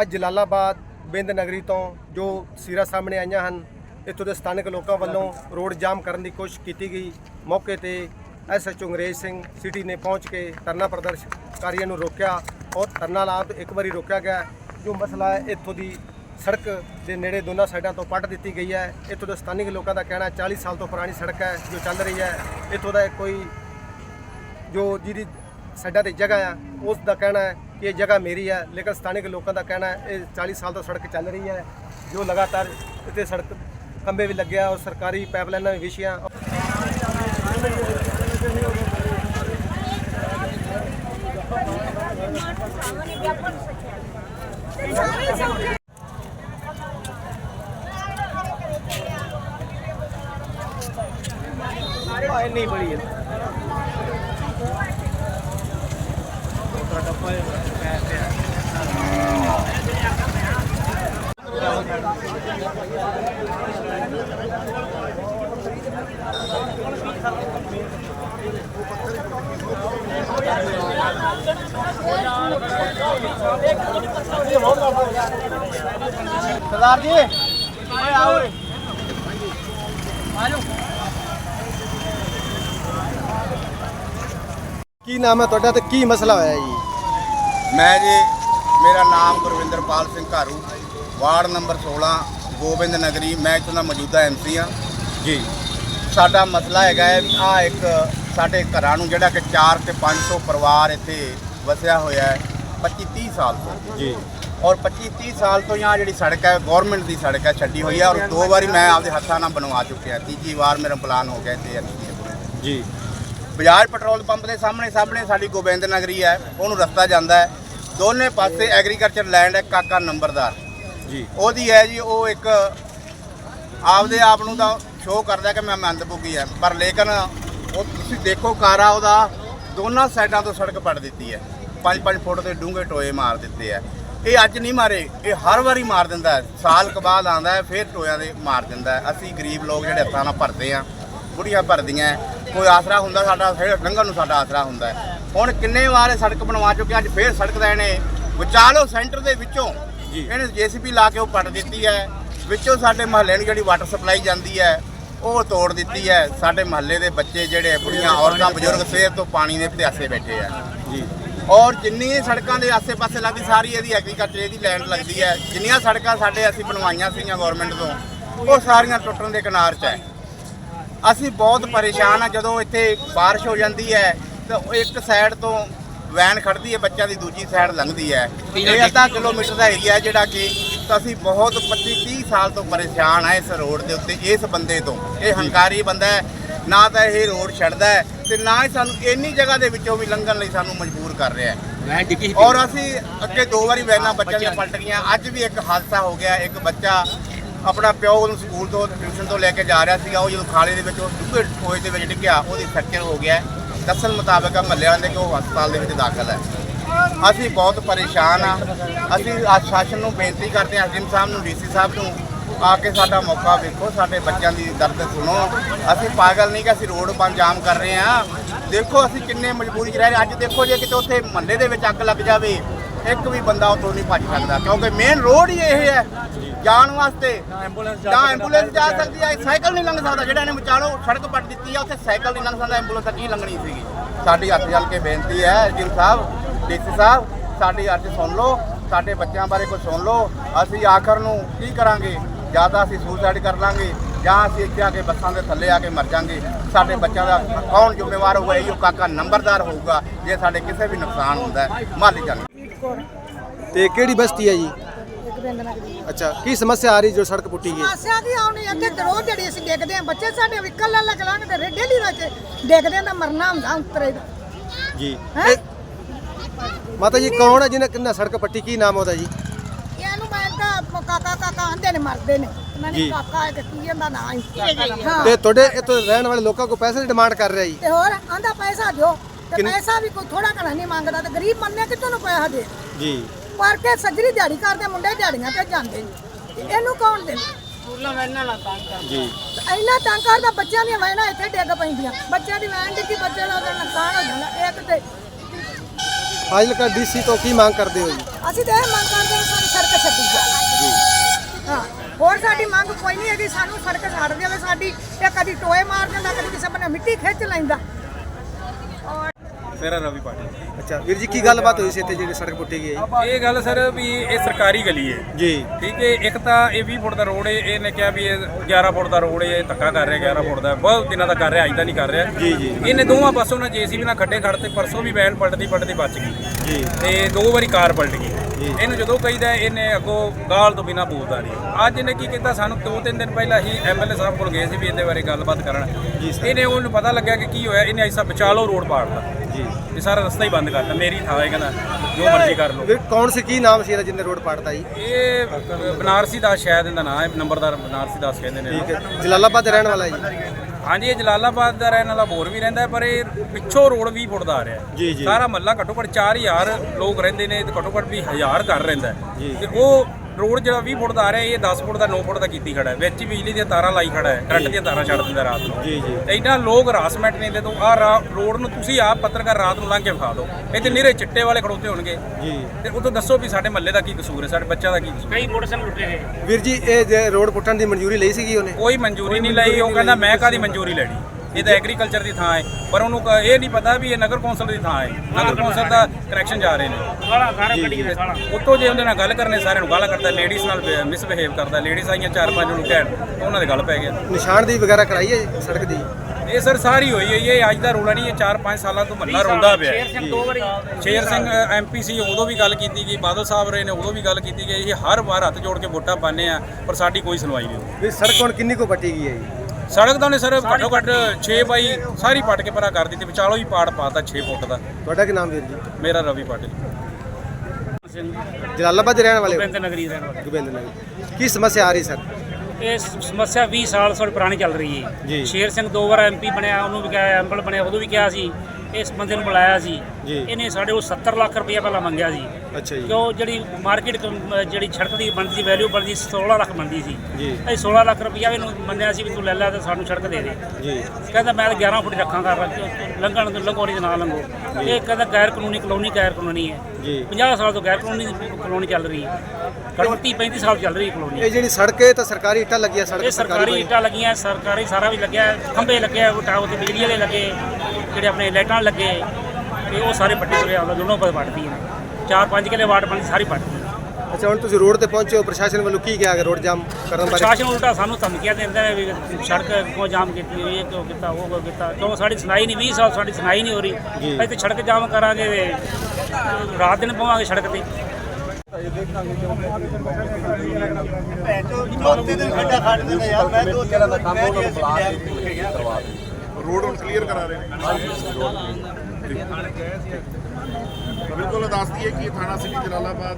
ਅੱਜ ਜਲਾਲਾਬਾਦ ਬਿੰਦ ਨਗਰੀ ਤੋਂ ਜੋ ਸੀਰਾ ਸਾਹਮਣੇ ਆਈਆਂ ਹਨ, ਇੱਥੋਂ ਦੇ ਸਥਾਨਕ ਲੋਕਾਂ ਵੱਲੋਂ ਰੋਡ ਜਾਮ ਕਰਨ ਦੀ ਕੋਸ਼ਿਸ਼ ਕੀਤੀ ਗਈ। ਮੌਕੇ ਤੇ ਐਸਐਚਓ ਅੰਗਰੇਜ਼ ਸਿੰਘ ਸਿਟੀ ਨੇ ਪਹੁੰਚ ਕੇ ਧਰਨਾ ਪ੍ਰਦਰਸ਼ਨਕਾਰੀਆਂ ਨੂੰ ਰੋਕਿਆ ਔਰ ਧਰਨਾ ਲਾਭ ਇੱਕ ਵਾਰੀ ਰੋਕਿਆ ਗਿਆ। ਜੋ ਮਸਲਾ ਹੈ, ਇੱਥੋਂ ਦੀ ਸੜਕ ਦੇ ਨੇੜੇ ਦੋਨਾਂ ਸਾਈਡਾਂ ਤੋਂ ਪੱਟ ਦਿੱਤੀ ਗਈ ਹੈ। ਇੱਥੋਂ ਦੇ ਸਥਾਨਕ ਲੋਕਾਂ ਦਾ ਕਹਿਣਾ ਹੈ 40 ਸਾਲ ਤੋਂ ਪੁਰਾਣੀ ਸੜਕ ਹੈ ਜੋ ਚੱਲ ਰਹੀ ਹੈ। ਇੱਥੋਂ ਦਾ ਕੋਈ ਜੋ ਜਿਹਦੀ ਸਾਡਾ ਤੇ ਜਗ੍ਹਾ ਆ, ਉਸ ਦਾ ਕਹਿਣਾ ਹੈ ਕਿ ਇਹ ਜਗ੍ਹਾ ਮੇਰੀ ਹੈ ਲੇਕਿਨ ਸਥਾਨਕ ਲੋਕਾਂ ਦਾ ਕਹਿਣਾ ਹੈ, ਇਹ 40 ਸਾਲ ਤੋਂ ਸੜਕ ਚੱਲ ਰਹੀ ਹੈ, ਜੋ ਲਗਾਤਾਰ ਇੱਥੇ ਸੜਕ ਖੰਭੇ ਵੀ ਲੱਗਿਆ, ਔਰ ਸਰਕਾਰੀ ਪਾਈਪਲਾਈਨਾਂ ਵੀ ਵਿਛੀਆਂ। ਇੰਨੀ ਬੜੀ ਹੈ। ਸਰਦਾਰ ਜੀ। ਓਏ, ਆਓ ਰੇ ਕੀ ਨਾਮ ਹੈ ਤੁਹਾਡਾ ਤੇ ਕੀ ਮਸਲਾ ਹੋਇਆ ਜੀ? ਮੈਂ ਜੀ, ਮੇਰਾ ਨਾਮ ਗੁਰਵਿੰਦਰਪਾਲ ਸਿੰਘ ਘਾਰੂ। ਵਾਰਡ ਨੰਬਰ 16 ਗੋਬਿੰਦ ਨਗਰੀ ਮੈਂ ਇੱਥੋਂ ਦਾ ਮੌਜੂਦਾ ਐਮਸੀ ਹਾਂ। ਜੀ। ਸਾਡਾ ਮਸਲਾ ਹੈਗਾ ਹੈ ਆ ਇੱਕ ਸਾਡੇ ਘਰਾਂ ਨੂੰ ਜਿਹੜਾ ਕਿ 4 ਤੇ 500 ਪਰਿਵਾਰ ਇੱਥੇ ਵਸਿਆ ਹੋਇਆ ਹੈ 25 30 ਸਾਲ ਤੋਂ। ਜੀ। ਔਰ 25 30 ਸਾਲ ਤੋਂ यहाँ ਜਿਹੜੀ ਸੜਕ ਹੈ ਗਵਰਨਮੈਂਟ ਦੀ ਸੜਕ ਹੈ ਛੱਡੀ ਹੋਈ ਹੈ ਔਰ ਦੋ ਵਾਰੀ ਮੈਂ ਆਪਦੇ ਹੱਥਾਂ ਨਾਲ ਬਣਵਾ ਚੁੱਕਿਆ ਤੀਜੀ ਵਾਰ ਮੇਰਾ ਪਲਾਨ ਹੋ ਗਿਆ ਇੱਥੇ ਜੀ। ਬਜਾਜ ਪੈਟਰੋਲ ਪੰਪ ਦੇ ਸਾਹਮਣੇ ਸਾਹਮਣੇ ਸਾਡੀ ਗੋਬਿੰਦ ਨਗਰੀ ਹੈ ਉਹਨੂੰ ਰਸਤਾ ਜਾਂਦਾ ਹੈ। ਦੋਨੇ ਪਾਸੇ ਐਗਰੀਕਲਚਰ ਲੈਂਡ ਹੈ ਕਾਕਾ ਨੰਬਰਦਾਰ। ਜੀ। ਉਹਦੀ ਹੈ ਜੀ, ਉਹ ਇੱਕ ਆਪਦੇ ਆਪ ਨੂੰ ਤਾਂ ਸ਼ੋਅ ਕਰਦਾ ਕਿ ਮੈਂ ਮੰਦਭੋਗੀ ਹੈ ਪਰ ਲੇਕਿਨ ਉਹ ਤੁਸੀਂ ਦੇਖੋ ਕਾਰਾ ਉਹਦਾ, ਦੋਨਾਂ ਸਾਈਡਾਂ ਤੋਂ ਸੜਕ ਪੜ ਦਿੱਤੀ ਹੈ। 5-5 ਫੁੱਟ ਦੇ ਡੂੰਘੇ ਟੋਏ ਮਾਰ ਦਿੱਤੇ ਆ ਇਹ ਅੱਜ ਨਹੀਂ ਮਾਰੇ, ਇਹ ਹਰ ਵਾਰੀ ਮਾਰ ਦਿੰਦਾ ਹੈ। ਸਾਲ ਕ ਬਾਅਦ ਆਉਂਦਾ ਹੈ, ਫਿਰ ਟੋਇਆਂ ਦੇ ਮਾਰ ਦਿੰਦਾ ਹੈ। ਅਸੀਂ ਗਰੀਬ ਲੋਕ ਜਿਹੜੇ ਹੱਥਾਂ ਨਾਲ ਭਰਦੇ ਆ ਬੁੜੀਆਂ ਭਰਦੀਆਂ ਕੋਈ ਆਸਰਾ ਹੁੰਦਾ ਸਾਡਾ, ਫਿਰ ਲੰਘਣ ਨੂੰ ਸਾਡਾ ਆਸਰਾ ਹੁੰਦਾ ਹੁਣ ਕਿੰਨੇ ਵਾਰ ਇਹ ਸੜਕ ਬਣਵਾ ਚੁੱਕੇ ਅੱਜ ਫਿਰ ਸੜਕ ਦਾ ਇਹਨੇ ਵਿਚਾਲੋ ਸੈਂਟਰ ਦੇ ਵਿੱਚੋਂ। ਇਹਨੇ ਜੀਸੀਬੀ ਲਾ ਕੇ ਉਹ ਪੱਟ ਦਿੱਤੀ ਹੈ। ਵਿੱਚੋਂ ਸਾਡੇ ਮਹੱਲੇ ਨੂੰ ਜਿਹੜੀ ਵਾਟਰ ਸਪਲਾਈ ਜਾਂਦੀ ਹੈ ਉਹ ਤੋੜ ਦਿੱਤੀ ਹੈ। ਸਾਡੇ ਮਹੱਲੇ ਦੇ ਬੱਚੇ ਜਿਹੜੇ ਬੁੜੀਆਂ ਔਰਤਾਂ ਬਜ਼ੁਰਗ ਸਵੇਰ ਤੋਂ ਪਾਣੀ ਦੇ ਪਿਆਸੇ ਬੈਠੇ ਆ। ਜੀ। ਔਰ ਜਿੰਨੀ ਸੜਕਾਂ ਦੇ ਆਸੇ-ਪਾਸੇ ਲੱਗਦੀ ਸਾਰੀ ਇਹਦੀ ਐਗਰੀਕਲਚਰ ਇਹਦੀ ਲੈਂਡ ਲੱਗਦੀ ਹੈ। ਜਿੰਨੀਆਂ ਸੜਕਾਂ ਸਾਡੇ ਅਸੀਂ ਬਣਵਾਈਆਂ ਸੀਗੀਆਂ ਗਵਰਨਮੈਂਟ ਤੋਂ ਉਹ ਸਾਰੀਆਂ ਟੁੱਟਣ ਦੇ ਕਿਨਾਰ 'ਚ ਹੈ। ਅਸੀਂ ਬਹੁਤ ਪਰੇਸ਼ਾਨ ਆ ਜਦੋਂ ਇੱਥੇ ਬਾਰਿਸ਼ ਹੋ ਜਾਂਦੀ ਹੈ ਤਾਂ ਇੱਕ ਸਾਈਡ ਤੋਂ ਵੈਨ ਖੜਦੀ ਹੈ ਬੱਚਿਆਂ ਦੀ ਦੂਜੀ ਸਾਈਡ ਲੰਘਦੀ ਹੈ। ਇਹ ਅੱਧਾ ਕਿਲੋਮੀਟਰ ਦਾ ਏਰੀਆ ਹੈ ਜਿਹੜਾ ਕਿ ਅਸੀਂ ਬਹੁਤ 25 30 ਸਾਲ ਤੋਂ ਪਰੇਸ਼ਾਨ ਆ ਇਸ ਰੋਡ ਦੇ ਉੱਤੇ ਇਸ ਬੰਦੇ ਤੋਂ। ਇਹ ਹੰਕਾਰੀ ਬੰਦਾ ਹੈ ਨਾ ਤਾਂ ਇਹ ਰੋਡ ਛੱਡਦਾ ਹੈ ਤੇ ਨਾ ਹੀ ਸਾਨੂੰ ਇੰਨੀ ਜਗ੍ਹਾ ਦੇ ਵਿੱਚੋਂ ਵੀ ਲੰਘਣ ਲਈ ਸਾਨੂੰ ਮਜਬੂਰ ਕਰ ਰਿਹਾ ਹੈ। ਔਰ ਅਸੀਂ ਅੱਗੇ ਦੋ ਵਾਰੀ ਵੈਨਾਂ ਬੱਚਿਆਂ ਦੀਆਂ ਪਲਟ ਗਈਆਂ। ਅੱਜ ਵੀ ਇੱਕ ਹਾਦਸਾ ਹੋ ਗਿਆ। ਇੱਕ ਬੱਚਾ ਆਪਣਾ ਪਿਓ ਉਹਨੂੰ ਸਕੂਲ ਤੋਂ ਟਿਊਸ਼ਨ ਤੋਂ ਲੈ ਕੇ ਜਾ ਰਿਹਾ ਸੀਗਾ। ਉਹ ਜਦੋਂ ਖਾਲੇ ਦੇ ਵਿੱਚ ਉਹ ਡੂੰਘੇ ਟੋਏ ਦੇ ਵਿੱਚ ਡਿੱਗਿਆ ਉਹਦੀ ਫ੍ਰੈਕਚਰ ਹੋ ਗਿਆ। ਦੱਸਣ ਮੁਤਾਬਕ ਆ ਦੇ ਕਿ ਉਹ ਹਸਪਤਾਲ ਦੇ ਵਿੱਚ ਦਾਖਲ ਹੈ। ਅਸੀਂ ਬਹੁਤ ਪਰੇਸ਼ਾਨ ਆ। ਅਸੀਂ ਅੱਜ ਸ਼ਾਸਨ ਨੂੰ ਬੇਨਤੀ ਕਰਦੇ ਹਾਂ ਹਕੀਮ ਸਾਹਿਬ ਨੂੰ, ਡੀਸੀ ਸਾਹਿਬ ਨੂੰ, ਆ ਕੇ ਸਾਡਾ ਮੌਕਾ ਵੇਖੋ, ਸਾਡੇ ਬੱਚਿਆਂ ਦੀ ਦਰਦ ਸੁਣੋ। ਅਸੀਂ ਪਾਗਲ ਨਹੀਂ ਕਿ ਅਸੀਂ ਰੋਡ ਬੰਦ ਜਾਮ ਕਰ ਰਹੇ ਹਾਂ। ਦੇਖੋ, ਅਸੀਂ ਕਿੰਨੇ ਮਜਬੂਰੀ 'ਚ ਰਹਿ ਰਹੇ ਅੱਜ ਦੇਖੋ ਜੇ ਕਿਤੇ ਉੱਥੇ ਮਹੱਲੇ ਦੇ ਵਿੱਚ ਅੱਗ ਲੱਗ ਜਾਵੇ, ਇੱਕ ਵੀ ਬੰਦਾ ਉੱਥੋਂ ਨਹੀਂ ਭੱਜ ਸਕਦਾ, ਕਿਉਂਕਿ ਮੇਨ ਰੋਡ ਹੀ ਇਹ ਹੈ। ਜਾਣ ਵਾਸਤੇ। ਐਂਬੂਲੈਂਸ ਜਾਂ ਐਂਬੂਲੈਂਸ ਜਾ ਸਕਦੀ ਹੈ ਸਾਈਕਲ ਨਹੀਂ ਲੰਘ ਸਕਦਾ ਜਿਹੜਾ ਇਹਨੇ ਵਿਚਾਲੋ ਸੜਕ ਪੱਟ ਦਿੱਤੀ ਆ ਉੱਥੇ ਸਾਈਕਲ ਨਹੀਂ ਲੰਘ ਸਕਦਾ ਐਂਬੂਲੈਂਸ ਕੀ ਲੰਘਣੀ ਸੀਗੀ? ਸਾਡੀ ਹੱਥ ਜਲ ਕੇ ਬੇਨਤੀ ਹੈ ਜਿਮ ਸਾਹਿਬ ਡੀਸੀ ਸਾਹਿਬ ਸਾਡੀ ਅੱਜ ਸੁਣ ਲਓ ਸਾਡੇ ਬੱਚਿਆਂ ਬਾਰੇ ਕੁਝ ਸੁਣ ਲਓ। ਅਸੀਂ ਆਖਰ ਨੂੰ ਕੀ ਕਰਾਂਗੇ? ਜਾਂ ਤਾਂ ਅਸੀਂ ਸੁਸਾਈਡ ਕਰ ਲਾਂਗੇ ਜਾਂ ਅਸੀਂ ਇੱਥੇ ਆ ਕੇ ਬੱਸਾਂ ਦੇ ਥੱਲੇ ਆ ਕੇ ਮਰ ਜਾਾਂਗੇ। ਸਾਡੇ ਬੱਚਿਆਂ ਦਾ ਕੌਣ ਜ਼ਿੰਮੇਵਾਰ ਹੋਊਗਾ? ਇਹ ਕਾਕਾ ਨੰਬਰਦਾਰ ਹੋਊਗਾ ਜੇ ਸਾਡੇ ਕਿਸੇ ਵੀ ਨੁਕਸਾਨ ਹੁੰਦਾ ਹੈ ਮਾਲੀ ਜਾਨ। ਤੇ ਕਿਹੜੀ ਬਸਤੀ ਹੈ ਜੀ? ਅੱਛਾ ਕੀ ਸਮੱਸਿਆ ਆ ਰਹੀ ਜੋ ਸੜਕ ਪੁੱਟੀ ਗਈ? ਆਸਿਆ ਕੀ ਆਉਣੀ ਇੱਥੇ ਦਰੋਹ ਜਿਹੜੀ ਅਸੀਂ ਡਿੱਗਦੇ ਆ ਬੱਚੇ ਸਾਡੇ ਵਿਕਲ ਲੈ ਲੱਗ ਲਾਂਗੇ ਤੇ ਡੇਲੀ ਵਿੱਚ ਡਿੱਗਦੇ ਆ ਤਾਂ ਮਰਨਾ ਹੁੰਦਾ ਉਤਰੇ ਦਾ। ਜੀ। ਹੈਂ? ਇਹ- ਮਾਤਾ ਜੀ ਕੌਣ ਹੈ ਜਿਹਨੇ ਕਿੰਨਾ ਸੜਕ ਪੱਟੀ? ਕੀ ਨਾਮ ਉਹਦਾ ਜੀ? ਇਹਨੂੰ ਮੈਂ ਤਾਂ ਕਾਕਾ ਕਾਕਾ ਆਂਦੇ ਨੇ ਮਰਦੇ ਨੇ। ਇਹਨਾਂ ਜੀ। ਨੇ ਕਾਕਾ ਹੈ ਕਿ ਕੀ ਇਹਦਾ ਨਾਂ ਹੀ। ਹਾਂ। ਤੇ ਤੁਹਾਡੇ ਇੱਥੇ ਰਹਿਣ ਵਾਲੇ ਲੋਕਾਂ ਕੋ ਪੈਸੇ ਦੀ ਡਿਮਾਂਡ ਕਰ ਰਿਹਾ ਜੀ? ਤੇ ਹੋਰ ਆਂਦਾ ਪੈਸਾ ਦਿਓ। ਤੇ ਕਿੰਨ- ਪੈਸਾ ਵੀ ਕੋਈ ਥੋੜਾ ਘਣਾ ਨਹੀਂ ਮੰਗਦਾ ਤੇ ਗਰੀਬ ਮੰਨਿਆ ਕਿੱਥੋਂ ਨੂੰ ਪੈਸਾ ਦੇ? ਜੀ। ਪਰ ਕੇ ਸੱਜਰੀ ਦਿਹਾੜੀ ਕਰਦੇ ਮੁੰਡੇ ਦਿਹਾੜੀਆਂ ਤੇ ਜਾਂਦੇ ਨੇ। ਇਹਨੂੰ ਕੌਣ ਦੇ ਸਕੂਲਾਂ ਵਿੱਚ ਕਰ ਜੀ। ਇੰਨਾ ਤੰਗ ਕਰਦਾ ਬੱਚਿਆਂ ਇੱਥੇ ਡਿੱਗ ਪੈਂਦੀਆਂ। ਬੱਚਿਆਂ ਦੀ ਵੈਨ ਡਿੱਗੀ ਬੱਚੇ ਦਾ ਨੁਕਸਾਨ ਹੋ ਜਾਂਦਾ ਇੱਕ ਤੇ ਫਾਜ਼ਿਲਕਾ ਡੀਸੀ ਤੋਂ ਕੀ ਮੰਗ ਕਰਦੇ ਹੋ ਜੀ? ਅਸੀਂ ਤਾਂ ਮੰਗ ਕਰਦੇ ਹਾਂ ਸਾਨੂੰ ਸੜਕ ਛੱਡੀ ਜਾ। ਹੋਰ ਸਾਡੀ ਮੰਗ ਕੋਈ ਨਹੀਂ ਹੈਗੀ ਸਾਨੂੰ ਸੜਕ ਛੱਡ ਦੇਵੇ ਸਾਡੀ ਕਦੀ ਟੋਏ ਮਾਰ ਜਾਂਦਾ ਕਦੀ ਕਿਸੇ ਬੰਨੇ ਮਿੱਟੀ ਖਿੱਚ ਲੈਂਦਾ। ਮੇਰਾ ਰਵੀ ਪਾਟਿਲ ਅੱਛਾ ਵੀਰ ਜੀ ਕੀ ਗੱਲਬਾਤ ਹੋਈ ਸੀ ਇੱਥੇ ਜਿਹੜੀ ਸੜਕ ਪੁੱਟੀ ਗਈ ਹੈ? ਇਹ ਗੱਲ ਸਰ ਵੀ ਇਹ ਸਰਕਾਰੀ ਗਲੀ ਹੈ। ਜੀ। ਠੀਕ ਹੈ ਇੱਕ ਤਾਂ ਇਹ 20 ਫੁੱਟ ਦਾ ਰੋਡ ਹੈ ਇਹਨੇ ਕਿਹਾ ਵੀ ਇਹ 11 ਫੁੱਟ ਦਾ ਰੋਡ ਹੈ ਇਹ ਧੱਕਾ ਕਰ ਰਿਹਾ 11 ਫੁੱਟ ਦਾ। ਬਹੁਤ ਦਿਨਾਂ ਦਾ ਕਰ ਰਿਹਾ ਅੱਜ ਦਾ ਨਹੀਂ ਕਰ ਰਿਹਾ। ਜੀ, ਜੀ। ਇਹਨੇ ਦੋਵਾਂ ਪਾਸੋਂ ਨਾ ਜੀਸੀਬੀ ਨਾਲ ਖੱਡੇ ਖੜਤੇ ਪਰਸੋਂ ਵੀ ਵੈਨ ਪਲਟਦੀ ਪਲਟਦੀ ਬਚ ਗਈ। ਜੀ। ਤੇ ਦੋ ਵਾਰੀ ਕਾਰ ਪਲਟ ਗਈ। ਜੀ। ਇਹਨੂੰ ਜਦੋਂ ਕਹੀਦਾ ਇਹਨੇ ਅੱਗੋਂ ਗਾਲ ਤੋਂ ਬਿਨਾ ਬੋਲਦਾ ਨਹੀਂ। ਅੱਜ ਇਹਨੇ ਕੀ ਕੀਤਾ ਸਾਨੂੰ ਦੋ ਤਿੰਨ ਦਿਨ ਪਹਿਲਾਂ ਹੀ ਐਮਐਲਏ ਸਾਹਿਬ ਕੋਲ ਗਏ ਸੀ ਵੀ ਇਹਦੇ ਬਾਰੇ ਗੱਲਬਾਤ ਕਰਨ। ਜੀ ਸਰ। ਇਹਨੇ ਉਹਨੂੰ ਪਤਾ ਲੱਗਿਆ ਕਿ ਕੀ ਹੋਇਆ ਇਹਨੇ ਐਸਾ ਬਚਾਲੋ ਰੋਡ ਪਾੜਦਾ ਜੀ। ਇਹ ਸਾਰਾ ਰਸਤਾ ਹੀ ਬੰਦ ਕਰਤਾ ਮੇਰੀ ਥਾਂ ਹੈ ਕਹਿੰਦਾ ਜੋ ਮਰਜ਼ੀ ਕਰ ਲਓ। ਵੀਰ ਕੌਣ ਸੀ? ਕੀ ਨਾਮ ਸੀ ਇਹਦਾ ਜਿੰਨੇ ਰੋਡ ਪਾੜਤਾ ਜੀ? ਇਹ ਬਨਾਰਸੀ ਦਾਸ ਸ਼ਾਇਦ ਇਹਦਾ ਨਾਮ ਹੈ ਨੰਬਰਦਾਰ ਬਨਾਰਸੀ ਦਾਸ ਕਹਿੰਦੇ ਨੇ। ਠੀਕ ਹੈ। ਜਲਾਲਾਬਾਦ ਦੇ ਰਹਿਣ ਵਾਲਾ ਜੀ? ਹਾਂਜੀ ਇਹ ਜਲਾਲਾਬਾਦ ਦਾ ਰਹਿਣ ਵਾਲਾ ਹੋਰ ਵੀ ਰਹਿੰਦਾ ਹੈ, ਪਰ ਇਹ ਪਿੱਛੋਂ ਰੋਡ ਵੀ ਫੁੱਟਦਾ ਆ ਰਿਹਾ ਜੀ, ਜੀ। ਸਾਰਾ ਮੱਲਾ ਘੱਟੋ ਘੱਟ 4000 ਲੋਕ ਰਹਿੰਦੇ ਨੇ ਤੇ ਘੱਟੋ ਘੱਟ ਵੀ 1000 ਘਰ ਰਹਿੰਦਾ ਹੈ। ਜੀ। ਤੇ ਉਹ ਰੋਡ ਜਿਹੜਾ 20 ਫੁੱਟ ਦਾ ਆ ਰਿਹਾ ਇਹ 10 ਫੁੱਟ ਦਾ 9 ਫੁੱਟ ਦਾ ਕੀਤੀ ਖੜਾ ਹੈ। ਵਿੱਚ ਬਿਜਲੀ ਦੀਆਂ ਤਾਰਾਂ ਲਾਈ ਖੜਾ ਹੈ ਕਰੰਟ ਦੀਆਂ ਤਾਰਾਂ ਛੱਡ ਦਿੰਦਾ ਰਾਤ ਨੂੰ। ਜੀ ਜੀ। ਇੰਨਾ ਲੋਕ ਹਰਾਸਮੈਂਟ ਨਹੀਂ ਦੇ ਤੋਂ। ਆ ਰੋਡ ਨੂੰ ਤੁਸੀਂ ਆਪ ਪੱਤਰਕਾਰ ਰਾਤ ਨੂੰ ਲੰਘ ਕੇ ਵਿਖਾ ਦਿਓ। ਇੱਥੇ ਨਿਰੇ ਚਿੱਟੇ ਵਾਲੇ ਖੜੋਤੇ ਹੋਣਗੇ। ਜੀ। ਤੇ ਉਦੋਂ ਦੱਸੋ ਵੀ ਸਾਡੇ ਮਹੱਲੇ ਦਾ ਕੀ ਕਸੂਰ ਹੈ ਸਾਡੇ ਬੱਚਿਆਂ ਦਾ ਕੀ ਕਸੂਰ? ਕਈ ਮੋਟਰਸਾਈਕਲ ਲੁੱਟੇ ਗਏ। ਵੀਰ ਜੀ ਇਹ ਜੇ ਰੋਡ ਪੁੱਟਣ ਦੀ ਮਨਜ਼ੂਰੀ ਲਈ ਸੀਗੀ ਉਹਨੇ? ਕੋਈ ਮਨਜ਼ੂਰੀ ਨਹੀਂ ਲਈ। ਉਹ ਕਹਿੰਦਾ ਮੈਂ ਕਾਦੀ ਮਨਜ਼ੂਰੀ ਲੈਣੀ? ਇਹ ਤਾਂ ਐਗਰੀਕਲਚਰ ਦੀ ਥਾਂ ਹੈ। ਪਰ ਉਹਨੂੰ ਕ- ਇਹ ਨਹੀਂ ਪਤਾ ਵੀ ਇਹ ਨਗਰ ਕੌਂਸਲ ਦੀ ਥਾਂ ਹੈ। ਨਗਰ ਕੌਂਸਲ ਦਾ ਕਨੈਕਸ਼ਨ ਜਾ ਰਹੇ ਨੇ। ਸਾਰਾ ਸਾਰਾ ਗੱਡੀ ਦੇ ਸਾਰਾ। ਉੱਤੋਂ ਜੇ ਉਹਦੇ ਨਾਲ ਗੱਲ ਕਰਨੇ ਸਾਰਿਆਂ ਨੂੰ ਗਾਲਾਂ ਕਰਦਾ ਲੇਡੀਜ਼ ਨਾਲ ਮਿਸਬਿਹੇਵ ਕਰਦਾ ਲੇਡੀਜ਼ ਆਈਆਂ ਚਾਰ ਪੰਜ ਨੂੰ ਕਹਿਣ ਉਹਨਾਂ ਦੇ ਗੱਲ ਪੈ ਗਿਆ ਨਿਸ਼ਾਨਦੇਹੀ ਵਗੈਰਾ ਕਰਾਈ ਹੈ ਸੜਕ ਦੀ? ਇਹ ਸਰ ਸਾਰੀ ਹੋਈ ਹੈ ਇਹ ਅੱਜ ਦਾ ਰੋਲਾ ਨਹੀਂ ਇਹ 4-5 ਸਾਲਾਂ ਤੋਂ ਮਹੱਲਾ ਰੋਂਦਾ ਪਿਆ। ਸ਼ੇਰ ਹੈ। ਸਿੰਘ ਦੋ ਵਾਰੀ ਸ਼ੇਰ ਸਿੰਘ ਐਮਪੀ ਸੀ ਉਦੋਂ ਵੀ ਗੱਲ ਕੀਤੀ ਗਈ ਬਾਦਲ ਸਾਹਿਬ ਰਹੇ ਨੇ ਉਦੋਂ ਵੀ ਗੱਲ ਕੀਤੀ ਗਈ। ਇਹ ਹਰ ਵਾਰ ਹੱਥ ਜੋੜ ਕੇ ਵੋਟਾਂ ਪਾਉਂਦੇ ਆ ਪਰ ਸਾਡੀ ਕੋਈ ਸੁਣਵਾਈ ਨਹੀਂ ਹੋਈ। ਵੀ ਸੜਕ ਹੁਣ ਕਿੰਨੀ ਕੋ ਪੱਟੀ ਗਈ ਹੈ ਜੀ? ਸੜਕ ਤਾਂ ਉਹਨੇ ਸਰ ਘੱਟੋ ਘੱਟ 6 ਬਾਈ ਸਾਰੀ ਪੱਟ ਕੇ ਪਰਾਂ ਕਰ ਦਿੱਤੀ। ਵਿਚਾਲੋ ਹੀ ਪਾੜ ਪਾਤਾ 6 ਫੁੱਟ ਦਾ। ਤੁਹਾਡਾ ਕੀ ਨਾਮ ਵੀਰ ਜੀ? ਮੇਰਾ ਰਵੀ ਪਾਟਿਲ। ਜਲਾਲਾਬਾਦ ਦੇ ਰਹਿਣ ਵਾਲੇ ਹੋ? ਨਗਰੀ ਰਹਿਣ ਵਾਲੇ। ਗੋਬਿੰਦ ਨਗਰ ਕੀ ਸਮੱਸਿਆ ਆ ਰਹੀ ਸਰ? ਇਹ ਸਮੱਸਿਆ 20 ਸਾਲ ਸਾਡੀ ਪੁਰਾਣੀ ਚੱਲ ਰਹੀ ਜੀ। ਹੈ ਸ਼ੇਰ ਸਿੰਘ ਦੋ ਵਾਰ ਐਮਪੀ ਬਣਿਆ ਉਹਨੂੰ ਵੀ ਕਿਹਾ ਐਮਪਲ ਬਣਿਆ ਉਦੋਂ ਵੀ ਕਿਹਾ ਸੀ। ਇਸ ਬੰਦੇ ਨੂੰ ਬੁਲਾਇਆ ਸੀ ਜੀ। ਇਹਨੇ ਸਾਡੇ ਕੋਲ 70 ਲੱਖ ਰੁਪਇਆ ਪਹਿਲਾਂ ਮੰਗਿਆ ਸੀ। ਅੱਛਾ ਜੀ। ਕਿਉਂ ਜਿਹੜੀ ਮਾਰਕੀਟ ਜਿਹੜੀ ਸੜਕ ਦੀ ਬਣਦੀ ਸੀ ਵੈਲਿਊ ਬਣਦੀ ਸੀ 16 ਲੱਖ ਬਣਦੀ ਸੀ। ਜੀ। ਅਸੀਂ 16 ਲੱਖ ਰੁਪਇਆ ਇਹਨੂੰ ਮੰਨਿਆ ਸੀ ਵੀ ਤੂੰ ਲੈ ਲੈ ਤੇ ਸਾਨੂੰ ਸੜਕ ਦੇ ਦੇ। ਜੀ। ਕਹਿੰਦਾ ਮੈਂ ਤਾਂ 11 ਫੁੱਟ ਰੱਖਾਂ ਕਰ ਲੰਘਣ ਤੋਂ ਲੰਘੋ ਨਹੀਂ ਤੇ ਨਾ ਲੰਘੋ। ਇਹ ਕਹਿੰਦਾ ਗੈਰ ਕਾਨੂੰਨੀ ਕਲੋਨੀ ਗੈਰ ਕਾਨੂੰਨੀ ਹੈ। ਜੀ। 50 ਸਾਲ ਤੋਂ ਗੈਰ ਕਾਨੂੰਨੀ ਕਲੋਨੀ ਚੱਲ ਰਹੀ ਹੈ। ਘੱਟੋ 30 35 ਸਾਲ ਚੱਲ ਰਹੀ ਹੈ ਕਲੋਨੀ। ਇਹ ਜਿਹੜੀ ਸੜਕ ਹੈ ਤਾਂ ਸਰਕਾਰੀ ਇੱਟਾਂ ਲੱਗੀਆਂ ਸੜਕ ਇਹ ਸਰਕਾਰੀ ਇੱਟਾਂ ਲੱਗੀਆਂ ਸਰਕਾਰੀ ਸਾਰਾ ਵੀ ਲੱਗਿਆ ਖੰਭੇ ਲੱਗੇ ਆ, ਟਾਵਰ ਤੇ ਬਿਜਲੀ ਵਾਲੇ ਲੱਗੇ। ਜਿਹੜੇ ਆਪਣੇ ਲਾਈਟਾਂ ਲੱਗੇ ਤੇ ਉਹ ਸਾਰੇ ਪੱਟੀ ਤੁਰੇ ਆਉਂਦਾ ਦੋਨੋਂ ਪਾਸੇ ਪੱਟਦੀ ਨੇ ਚਾਰ ਪੰਜ ਕਿਲੇ ਵਾਟ ਬਣਦੀ ਸਾਰੀ ਪੱਟਦੀ ਅੱਛਾ ਹੁਣ ਤੁਸੀਂ ਰੋਡ ਤੇ ਪਹੁੰਚੇ ਹੋ ਪ੍ਰਸ਼ਾਸਨ ਵੱਲੋਂ ਕੀ ਕਿਹਾ ਗਿਆ ਰੋਡ ਜਾਮ ਕਰਨ ਬਾਰੇ? ਪ੍ਰਸ਼ਾਸਨ ਉਲਟਾ ਸਾਨੂੰ ਧਮਕੀਆਂ ਦਿੰਦਾ ਹੈ ਵੀ ਸੜਕ ਕਿਉਂ ਜਾਮ ਕੀਤੀ ਹੋਈ ਹੈ ਕਿਉਂ ਕੀਤਾ ਉਹ ਕਿਉਂ ਕੀਤਾ। ਕਿਉਂ ਸਾਡੀ ਸੁਣਾਈ ਨਹੀਂ 20 ਸਾਲ ਸਾਡੀ ਸੁਣਾਈ ਨਹੀਂ ਹੋ ਰਹੀ। ਅਸੀਂ ਤੇ ਸੜਕ ਜਾਮ ਕਰਾਂਗੇ ਤੇ ਰਾਤ ਦਿਨ ਪਵਾਂਗੇ ਸੜਕ ਤੇ। ਰੋਡ ਹੁਣ ਕਲੀਅਰ ਕਰਾ ਰਹੇ ਨੇ। ਬਿਲਕੁਲ ਦੱਸ ਦਈਏ ਕਿ ਥਾਣਾ ਸਿਟੀ ਜਲਾਲਾਬਾਦ